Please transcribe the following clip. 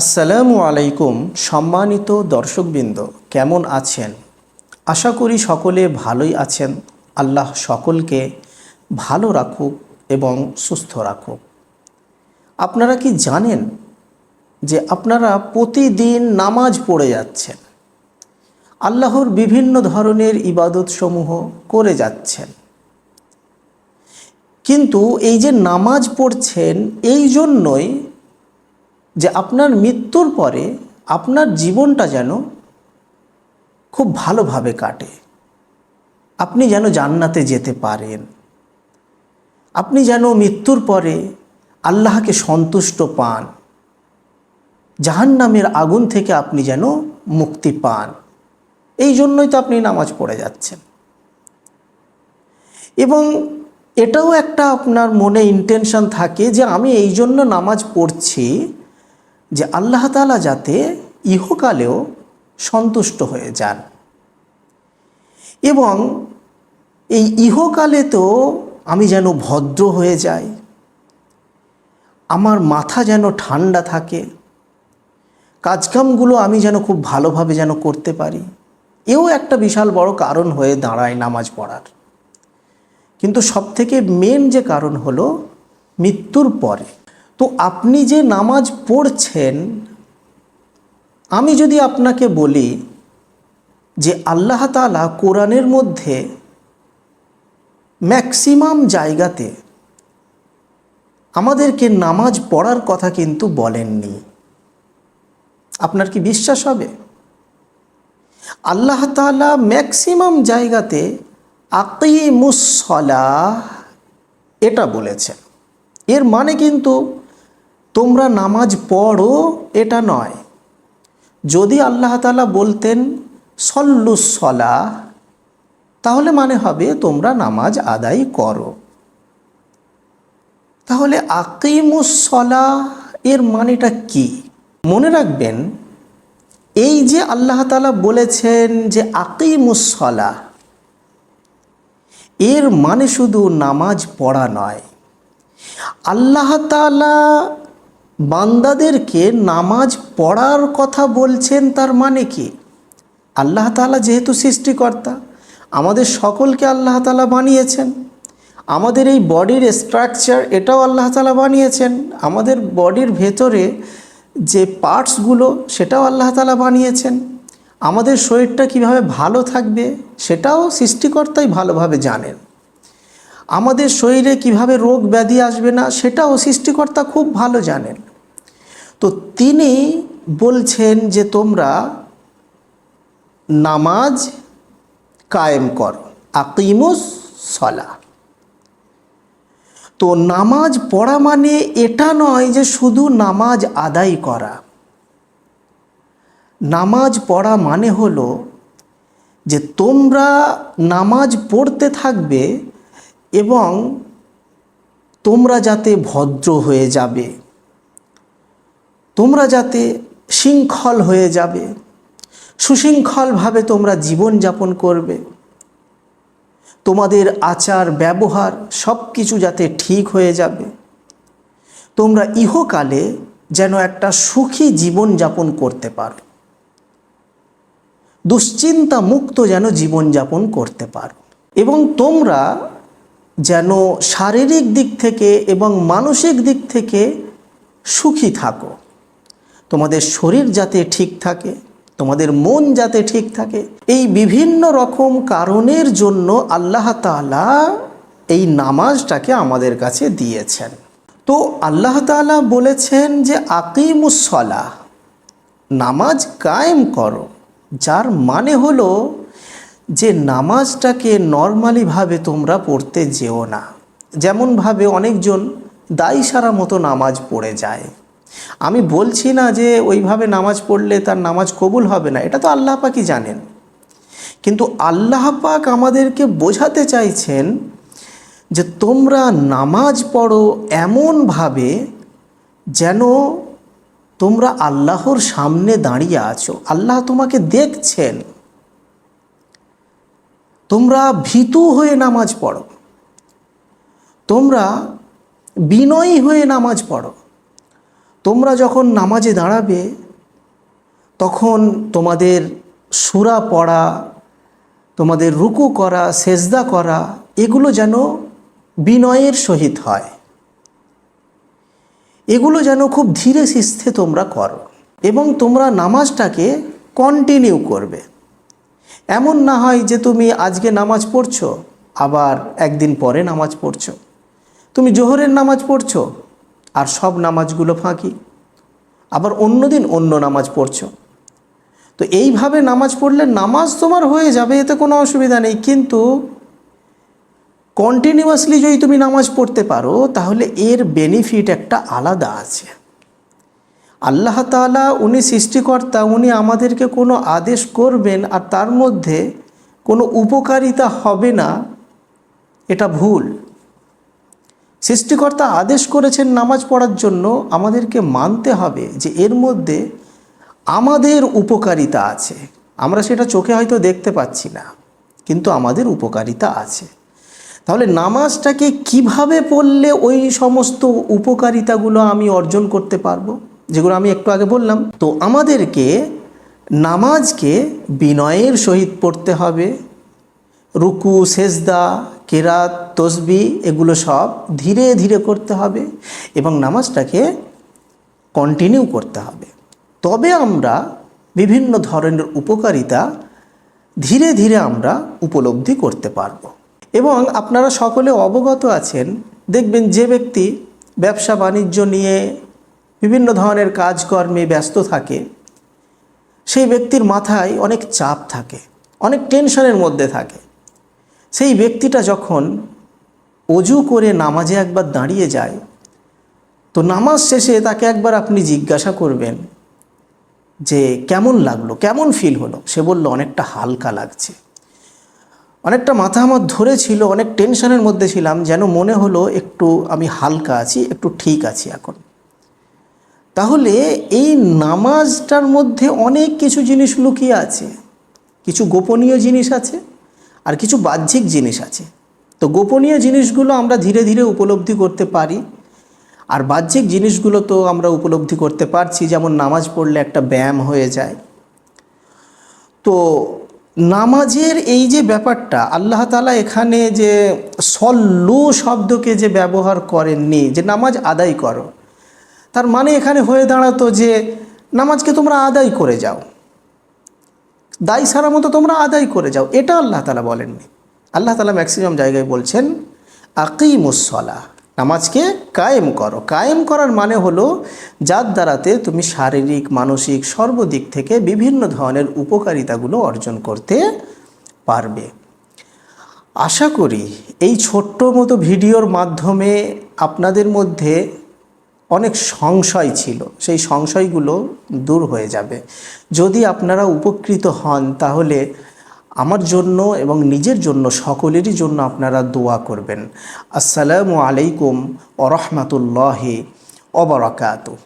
আসসালামু আলাইকুম, সম্মানিত দর্শকবৃন্দ, কেমন আছেন? আশা করি সকলে ভালোই আছেন। আল্লাহ সকলকে ভালো রাখুক এবং সুস্থ রাখুক। আপনারা কি জানেন যে আপনারা প্রতিদিন নামাজ পড়ে যাচ্ছেন? আল্লাহর বিভিন্ন ধরনের ইবাদতসমূহ করে যাচ্ছেন। কিন্তু এই যে নামাজ পড়ছেন, এই জন্যই যে আপনার মৃত্যুর পরে আপনার জীবনটা যেন খুব ভালোভাবে কাটে। আপনি যেন জান্নাতে যেতে পারেন। আপনি যেন মৃত্যুর পরে আল্লাহকে সন্তুষ্ট পান। জাহান্নামের আগুন থেকে আপনি যেন মুক্তি পান। এই জন্যই তো আপনি নামাজ পড়ে যাচ্ছেন। এবং এটাও একটা আপনার মনে ইন্টেনশন থাকে যে আমি এই জন্য নামাজ পড়ছি যে আল্লাহ তালা যাতে ইহকালেও সন্তুষ্ট হয়ে যান। এবং এই ইহকালে তো আমি যেন ভদ্র হয়ে যাই, আমার মাথা যেন ঠান্ডা থাকে, কাজকামগুলো আমি যেন খুব ভালোভাবে যেন করতে পারি, এও একটা বিশাল বড় কারণ হয়ে দাঁড়ায় নামাজ পড়ার। কিন্তু সবথেকে মেন যে কারণ হলো মৃত্যুর পরে। তো আপনি যে নামাজ পড়ছেন, আমি যদি আপনাকে বলি যে আল্লাহ তালা কোরআনের মধ্যে ম্যাক্সিমাম জায়গাতে আমাদেরকে নামাজ পড়ার কথা কিন্তু বলেননি। আপনার কি বিশ্বাস হবে? আল্লাহ তালা ম্যাক্সিমাম জায়গাতে আকিমুসলাহ এটা বলেছেন। এর মানে কিন্তু তোমরা নামাজ পড়ো, এটা নয়। যদি আল্লাহ তালা বলতেন সল্লুসলা তাহলে মানে হবে তোমরা নামাজ আদায় করো। তাহলে আকিমুসলাহ এর মানেটা কি? মনে রাখবেন, এই যে আল্লাহ তালা বলেছেন যে আকিমুসলাহ এর মানে শুধু নামাজ পড়া নয়। আল্লাহ তালা বান্দাদেরকে নামাজ পড়ার কথা বলছেন তার মানে কি? আল্লাহ তালা যেহেতু সৃষ্টিকর্তা, আমাদের সকলকে আল্লাহ তালা বানিয়েছেন। আমাদের এই বডির স্ট্রাকচার এটাও আল্লাহ তালা বানিয়েছেন। আমাদের বডির ভেতরে যে পার্টসগুলো সেটাও আল্লাহ তালা বানিয়েছেন। আমাদের শরীরটা কীভাবে ভালো থাকবে, সেটাও সৃষ্টিকর্তাই ভালোভাবে জানেন। আমাদের শরীরে কীভাবে রোগ ব্যাধি আসবে না, সেটাও সৃষ্টিকর্তা খুব ভালো জানেন। তো তিনি বলছেন যে তোমরা নামাজ কায়েম করো, আকিমুস সলা তো নামাজ পড়া মানে এটা নয় যে শুধু নামাজ আদায় করা। নামাজ পড়া মানে হলো যে তোমরা নামাজ পড়তে থাকবে এবং তোমরা যাতে ভদ্র হয়ে যাবে, তোমরা যাতে শৃঙ্খল হয়ে যাবে, সুশৃঙ্খলভাবে তোমরা জীবনযাপন করবে, তোমাদের আচার, ব্যবহার সব কিছু যাতে ঠিক হয়ে যাবে, তোমরা ইহকালে যেন একটা সুখী জীবনযাপন করতে পারো দুশ্চিন্তা মুক্ত যেন জীবনযাপন করতে পারো এবং তোমরা যেন শারীরিক দিক থেকে এবং মানসিক দিক থেকে সুখী থাকো। তোমাদের শরীর যাতে ঠিক থাকে, তোমাদের মন যাতে ঠিক থাকে, এই বিভিন্ন রকম কারণের জন্য আল্লাহ তালা এই নামাজটাকে আমাদের কাছে দিয়েছেন। তো আল্লাহ তালা বলেছেন যে আকিমুসলা নামাজ কায়েম করো, যার মানে হলো যে নামাজটাকে নর্মালিভাবে তোমরা পড়তে যেও না। যেমনভাবে অনেকজন দায়ী সারা মতো নামাজ পড়ে যায়। আমি বলছি না যে ওইভাবে নামাজ পড়লে তার নামাজ কবুল হবে না, এটা তো আল্লাহ পাকই জানেন। কিন্তু আল্লাহ পাক আমাদেরকে বোঝাতে চাইছেন যে তোমরা নামাজ পড়ো এমনভাবে যেন তোমরা আল্লাহর সামনে দাঁড়িয়ে আছো। আল্লাহ তোমাকে দেখছেন। তোমরা ভীতু হয়ে নামাজ পড়ো। তোমরা বিনয়ী হয়ে নামাজ পড়ো। তোমরা যখন নামাজে দাঁড়াবে, তখন তোমাদের সুরা পড়া, তোমাদের রুকু করা, সেজদা করা, এগুলো যেন বিনয়ের সহিত হয়। এগুলো যেন খুব ধীরে সিস্থে তোমরা করো এবং তোমরা নামাজটাকে কন্টিনিউ করবে। এমন না হয় যে তুমি আজকে নামাজ পড়ছো, আবার একদিন পরে নামাজ পড়ছো। তুমি জোহরের নামাজ পড়ছো, আর সব নামাজগুলো ফাঁকি। আবার অন্য দিন অন্য নামাজ পড়ছো। তো এইভাবে নামাজ পড়লে নামাজ তোমার হয়ে যাবে, এতে কোনো অসুবিধা নেই। কিন্তু কন্টিনিউয়াসলি যদি তুমি নামাজ পড়তে পারো, তাহলে এর বেনিফিট একটা আলাদা আছে। আল্লাহ তালা উনি সৃষ্টিকর্তা, উনি আমাদেরকে কোনো আদেশ করবেন আর তার মধ্যে কোনো উপকারিতা হবে না, এটা ভুল। সৃষ্টিকর্তা আদেশ করেছেন নামাজ পড়ার জন্য, আমাদেরকে মানতে হবে যে এর মধ্যে আমাদের উপকারিতা আছে। আমরা সেটা চোখে হয়তো দেখতে পাচ্ছি না, কিন্তু আমাদের উপকারিতা আছে। তাহলে নামাজটাকে কীভাবে পড়লে ওই সমস্ত উপকারিতাগুলো আমি অর্জন করতে পারব? যেগুলো আমি একটু আগে বললাম। তো আমাদেরকে নামাজকে বিনয়ের সহিত পড়তে হবে। রুকু, সেজদা, কেরাত, তসবি এগুলো সব ধীরে ধীরে করতে হবে এবং নামাজটাকে কন্টিনিউ করতে হবে। তবে আমরা বিভিন্ন ধরনের উপকারিতা ধীরে ধীরে আমরা উপলব্ধি করতে পারব। এবং আপনারা সকলে অবগত আছেন, দেখবেন যে ব্যক্তি ব্যবসা বাণিজ্য নিয়ে বিভিন্ন ধরনের কাজকর্মে ব্যস্ত থাকে। সেই ব্যক্তির মাথায় অনেক চাপ থাকে, অনেক টেনশনের মধ্যে থাকে। সেই ব্যক্তিটা যখন অজু করে নামাজে একবার দাঁড়িয়ে যায়, তো নামাজ শেষে তাকে একবার আপনি জিজ্ঞাসা করবেন যে, কেমন লাগল? কেমন ফিল হলো? সে বলল, অনেকটা হালকা লাগছে। অনেকটা মাথা আমার ধরেছিল অনেক টেনশনের মধ্যে ছিলাম, যেন মনে হলো একটু আমি হালকা আছি, একটু ঠিক আছি এখন। তাহলে এই নামাজটার মধ্যে অনেক কিছু জিনিস লুকিয়ে আছে। কিছু গোপনীয় জিনিস আছে আর কিছু বাহ্যিক জিনিস আছে। তো গোপনীয় জিনিসগুলো আমরা ধীরে ধীরে উপলব্ধি করতে পারি আর বাহ্যিক জিনিসগুলো তো আমরা উপলব্ধি করতে পারছি, যেমন নামাজ পড়লে একটা ব্যায়াম হয়ে যায়। তো নামাজের এই যে ব্যাপারটা, আল্লাহ তালা এখানে যে সল্লু শব্দকে যে ব্যবহার করেননি, যে নামাজ আদায় করো তার মানে এখানে হয়ে দাঁড়াতো যে নামাজকে তোমরা আদায় করে যাও। দায় সারা মতো তোমরা আদায় করে যাও। এটা আল্লাহ তালা বলেননি। আল্লাহ তালা ম্যাক্সিমাম জায়গায় বলছেন আকিমুসলা নামাজকে কায়েম করো। কায়েম করার মানে হলো, যার দ্বারাতে তুমি শারীরিক, মানসিক সর্বদিক থেকে বিভিন্ন ধরনের উপকারিতাগুলো অর্জন করতে পারবে। আশা করি এই ছোট্ট মতো ভিডিওর মাধ্যমে আপনাদের মধ্যে অনেক সংশয় ছিল। সেই সংশয়গুলো দূর হয়ে যাবে। যদি আপনারা উপকৃত হন, তাহলে আমার জন্য এবং নিজের জন্য, সকলেরই জন্য আপনারা দোয়া করবেন। আসসালামু আলাইকুম ওরহমতুল্লাহি অবরাকাতু